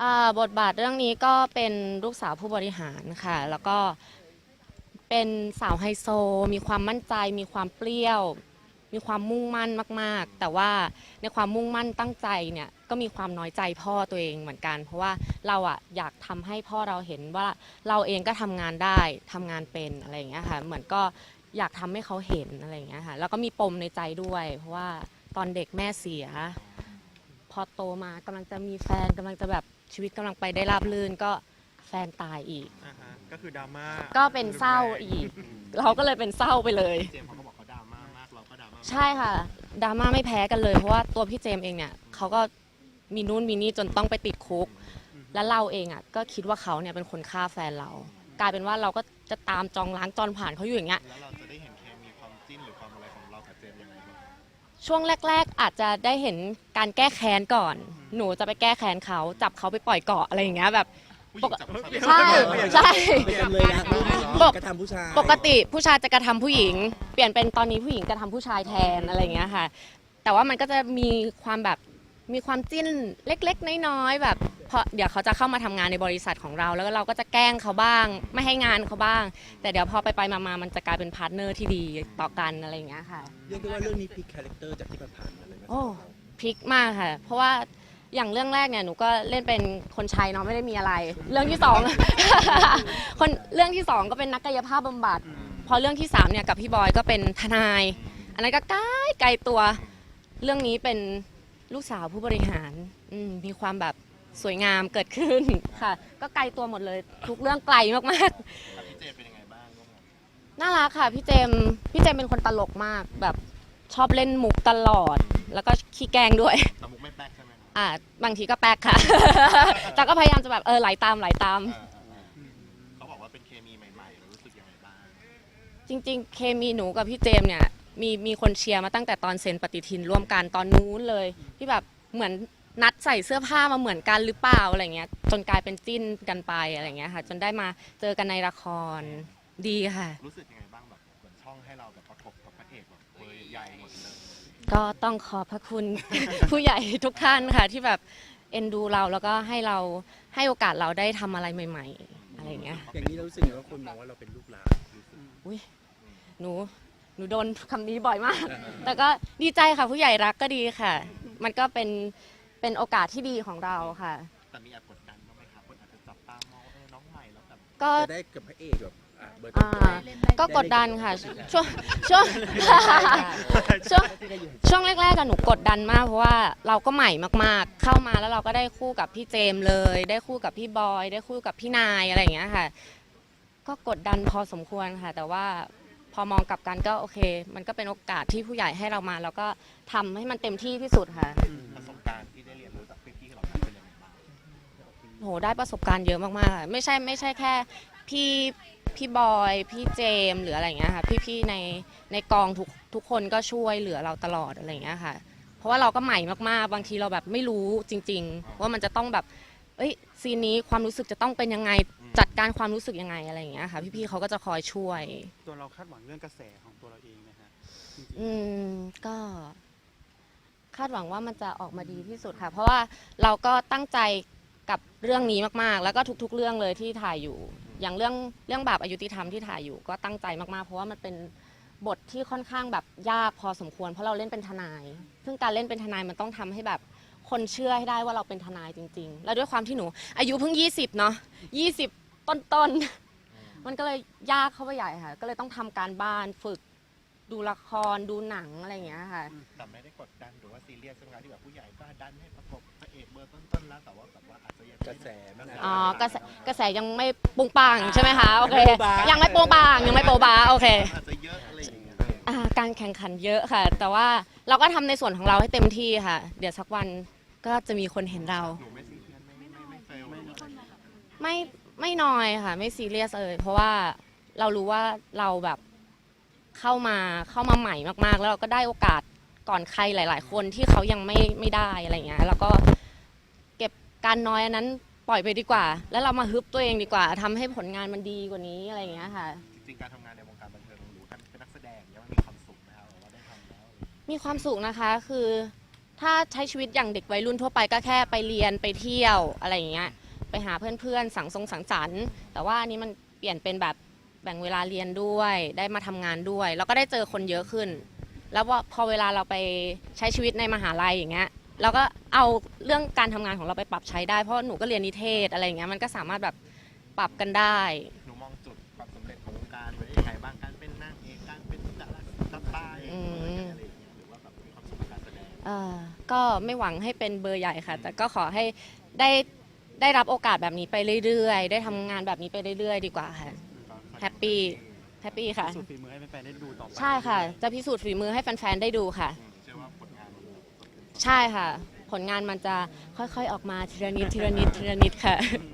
อ่าบทบาทเรื่องนี้ก็เป็นลูกสาวผู้บริหารค่ะ แล้วก็เป็นสาวไฮโซ มีความมั่นใจ มีความเปรี้ยว มีความมุ่งมั่นมาก ๆ แต่ว่าในความมุ่งมั่นตั้งใจเนี่ยก็มีความน้อยใจพ่อตัวเองเหมือนกัน เพราะว่าเราอะอยากทำให้พ่อเราเห็นว่าเราเองก็ทำงานได้ทำงานเป็นอะไรอย่างเงี้ยค่ะ เหมือนก็อยากทำให้เขาเห็นอะไรอย่างเงี้ยค่ะ แล้วก็มีปมในใจด้วย เพราะว่าตอนเด็กแม่เสีย พอโตมากำลังจะมีแฟนกำลังจะแบบ ชีวิตกำลังไปได้ราบรื่นก็แฟนตายอีก อ่าฮะก็คือดราม่าก็เป็นเศร้าอีก เราก็เลยเป็นเศร้าไปเลย เจมส์เขาก็บอกเขาดราม่ามากเราก็ดราม่าใช่ค่ะดราม่าไม่แพ้กันเลยเพราะว่าตัวพี่เจมส์เองเนี่ยเขาก็มีนู่นมีนี่จนต้องไปติดคุก แล้วเราเองอะก็คิดว่าเขาเนี่ยเป็นคนฆ่าแฟนเรา กลายเป็นว่าเราก็จะตามจองล้างจอนผ่านเขาอยู่อย่างเงี้ย แล้วเราจะ ช่วงแรก ๆ อาจจะได้เห็นการแก้แค้นก่อน หนูจะไปแก้แค้นเขาจับเขาไปปล่อยเกาะอะไรอย่างเงี้ยแบบผู้หญิงจับผู้ชายใช่ใช่ เป็นจำเลยนะผู้หญิงปก กระทำผู้ชายปกติผู้ชายจะกระทำผู้หญิง เปลี่ยนเป็นตอนนี้ผู้หญิงกระทำผู้ชายแทนอะไรอย่างเงี้ยค่ะ แต่ว่ามันก็จะมีความแบบ มีความจิ้นเล็กๆ น้อยๆแบบเพราะเดี๋ยวเขาจะเข้ามาทำงานในบริษัทของเรา แล้วก็เราก็จะแกล้งเขาบ้าง ไม่ให้งานเขาบ้าง แต่เดี๋ยวพอไปไปๆมาๆมันจะกลายเป็นพาร์ทเนอร์ที่ดีต่อกันอะไรอย่างเงี้ยค่ะ เรียกได้ว่าเรื่องนี้พลิกคาแรคเตอร์จากที่ผ่านๆมาเลยนะโอ้พลิกมากค่ะ เพราะว่าอย่างเรื่องแรกเนี่ยหนูก็เล่นเป็นคนใช้เนาะไม่ได้มีอะไร เรื่องที่สอง คนเรื่องที่สองก็เป็นนักกายภาพบำบัด พอเรื่องที่สามเนี่ยกับพี่บอยก็เป็นทนาย อันนั้นก็ใกล้ไกลตัว เรื่องนี้เป็น ลูกสาวผู้บริหารอืมมีความแบบสวยงามเกิดขึ้นค่ะ ก็ไกลตัวหมดเลย ทุกเรื่องไกลมากกับพี่เจมส์เป็นยังไงบ้างร่วมงานๆ น่ารักค่ะพี่เจมส์พี่เจมส์เป็นคนตลกมากแบบชอบเล่นมุกตลอด แล้วก็ขี้แกล้งด้วยแต่มุกไม่แป๊กใช่ไหมครับอ่าบางทีก็แป๊กค่ะ แต่ก็พยายามจะแบบเออไหลตามไหลตาม อ่าอ่าอ่าเขาบอกว่าเป็นเคมีใหม่ๆเรารู้สึกยังไงบ้างจริง ๆ เคมีหนูกับพี่เจมส์เนี่ย มีมีคนเชียร์มาตั้งแต่ตอนเซ็นปฏิทินร่วมกันตอนนู้นเลย ที่แบบเหมือนนัดใส่เสื้อผ้ามาเหมือนกันหรือเปล่าอะไรเงี้ย จนกลายเป็นจิ้นกันไปอะไรเงี้ยค่ะ จนได้มาเจอกันในละครดีค่ะ รู้สึกยังไงบ้างแบบเหมือนช่องให้เราแบบประกบกับพระเอกแบบเบอร์ใหญ่หมดเลยก็ต้องขอบพระคุณ ผู้ใหญ่ทุกท่านค่ะ ที่แบบเอ็นดูเราแล้วก็ให้เราให้โอกาสเราได้ทำอะไรใหม่ ๆ อะไรเงี้ยอย่างนี้เรารู้สึกไงว่าคนมองว่าเราเป็นลูกหลานรู้สึกหนู หนูโดนคำนี้บ่อยมากอ่าแต่ก็ดีใจค่ะผู้ใหญ่รักก็ดีค่ะ มันก็เป็นเป็นโอกาสที่ดีของเราค่ะ แต่มีแอบกดดันบ้างไหมครับคนอาจจะจับตามองเออน้องใหม่แล้วแบบก็ จะได้กับพระเอกแบบอะเบอร์อ่าต้นๆก็กดดันค่ะ ช่วงช่วงช่วงช่วงแรกๆกันหนูกดดันมาก เพราะว่าเราก็ใหม่มากๆ เข้ามาแล้วเราก็ได้คู่กับพี่เจมส์เลย ได้คู่กับพี่บอย ได้คู่กับพี่นายอะไรอย่างเงี้ยค่ะ ก็กดดันพอสมควรค่ะ แต่ว่า พอมองกลับกันก็โอเค มันก็เป็นโอกาสที่ผู้ใหญ่ให้เรามา แล้วก็ทำให้มันเต็มที่ที่สุดค่ะ ประสบการณ์ที่ได้เรียนรู้จากพี่ๆเหล่านั้นเป็นยังไงบ้าง โหได้ประสบการณ์เยอะมากๆค่ะไม่ใช่ไม่ใช่แค่พี่พี่บอย พี่เจมส์หรืออะไรอย่างเงี้ยค่ะพี่ๆในในกองทุกทุกคนก็ช่วยเหลือเราตลอดอะไรอย่างเงี้ยค่ะ เพราะว่าเราก็ใหม่มากๆ บางทีเราแบบไม่รู้จริง ๆ ว่ามันจะต้องแบบ เอ้ยซีนนี้ความรู้สึกจะต้องเป็นยังไง จัดการความรู้สึกยังไงอะไรอย่างเงี้ยค่ะ พี่ๆเขาก็จะคอยช่วย ตัวเราคาดหวังเรื่องกระแสของตัวเราเองนะฮะจริงๆอืมก็คาดหวังว่ามันจะออกมาดีที่สุดค่ะ เพราะว่าเราก็ตั้งใจกับเรื่องนี้มากๆ แล้วก็ทุก ๆ เรื่องเลยที่ถ่ายอยู่ อย่างเรื่องเรื่องบาปอายุติธรรมที่ถ่ายอยู่ ก็ตั้งใจมากๆ เพราะว่ามันเป็นบทที่ค่อนข้างแบบยากพอสมควร เพราะเราเล่นเป็นทนาย ซึ่งการเล่นเป็นทนายมันต้องทำให้แบบคนเชื่อให้ได้ว่าเราเป็นทนายจริง ๆ แล้วด้วยความที่หนู อายุเพิ่ง 20 เนาะ20 ต้นๆ มันก็เลยยากเข้าไปใหญ่ค่ะ ก็เลยต้องทำการบ้านฝึกดูละครดูหนังอะไรอย่างเงี้ยค่ะ แต่ไม่ได้กดดันหรือว่าซีเรียสใช่ไหมครับที่แบบผู้ใหญ่ก็ดันให้ประกบพระเอกเบอร์ต้นๆแล้วแต่ว่าแบบว่าอาจจะยังกระแสมันอ๋อกระแสกระแสยังไม่ปุงปังใช่ไหมคะโอเคไม่โบ๊ะบะยังไม่ปุงปังยังไม่โปะบาโอเคอาจจะเยอะอะไรอย่างเงี้ยอ่าการแข่งขันเยอะค่ะ แต่ว่าเราก็ทำในส่วนของเราให้เต็มที่ค่ะ เดี๋ยวสักวันก็จะมีคนเห็นเรา หนูไม่ซีเรียสไม่ไม่ไม่ไม่เฟลไม่ไม่ ไม่น้อยค่ะ ไม่ซีเรียสเลย เพราะว่าเรารู้ว่าเราแบบเข้ามาเข้ามาใหม่มากๆ แล้วเราก็ได้โอกาสก่อนใครหลาย ๆ คนที่เขายังไม่ไม่ได้อะไรเงี้ยแล้วก็เก็บการน้อยอันนั้นปล่อยไปดีกว่า แล้วเรามาฮึบตัวเองดีกว่าทำให้ผลงานมันดีกว่านี้อะไรเงี้ยค่ะ จริงๆการทำงานในวงการบันเทิงหรือการเป็นนักแสดงเนี่ยมันมีความสุขนะครับว่าได้ทำแล้วมีความสุขนะคะคือถ้าใช้ชีวิตอย่างเด็กวัยรุ่นทั่วไปก็แค่ไปเรียนไปเที่ยวอะไรอย่างเงี้ย ไปหาเพื่อนๆ สังสงสังสรรค์แต่ว่าอันนี้มันเปลี่ยนเป็นแบบแบ่งเวลาเรียนด้วย ได้มาทำงานด้วย แล้วก็ได้เจอคนเยอะขึ้น แล้วว่าพอเวลาเราไปใช้ชีวิตในมหาลัยอย่างเงี้ยเราก็เอาเรื่องการทำงานของเราไปปรับใช้ได้เพราะหนูก็เรียนนิเทศอะไรอย่างเงี้ยมันก็สามารถแบบปรับกันได้ หนูมองจุดความสำเร็จของวงการไว้ยังไงบ้างการเป็นนางเอกการเป็นดาราสตาร์เองอะไรอย่างเงี้ยหรือว่าแบบมีความสุขกับการแสดง เอ่อก็ไม่หวังให้เป็นเบอร์ใหญ่ค่ะ แต่ก็ขอให้ได้ ได้รับโอกาสแบบนี้ไปเรื่อยๆ ได้ทำงานแบบนี้ไปเรื่อย ๆ ดีกว่าค่ะ แฮปปี้ แฮปปี้ค่ะสุดฝีมือให้แฟนๆได้ดูต่อไปใช่ค่ะ จะพิสูจน์ฝีมือให้แฟนๆ ได้ดูค่ะอืมเชื่อว่าผลงานมันจะใช่ค่ะ ผลงานมันจะค่อยๆ ออกมาทีละนิดทีละนิดทีละนิดค่ะอืม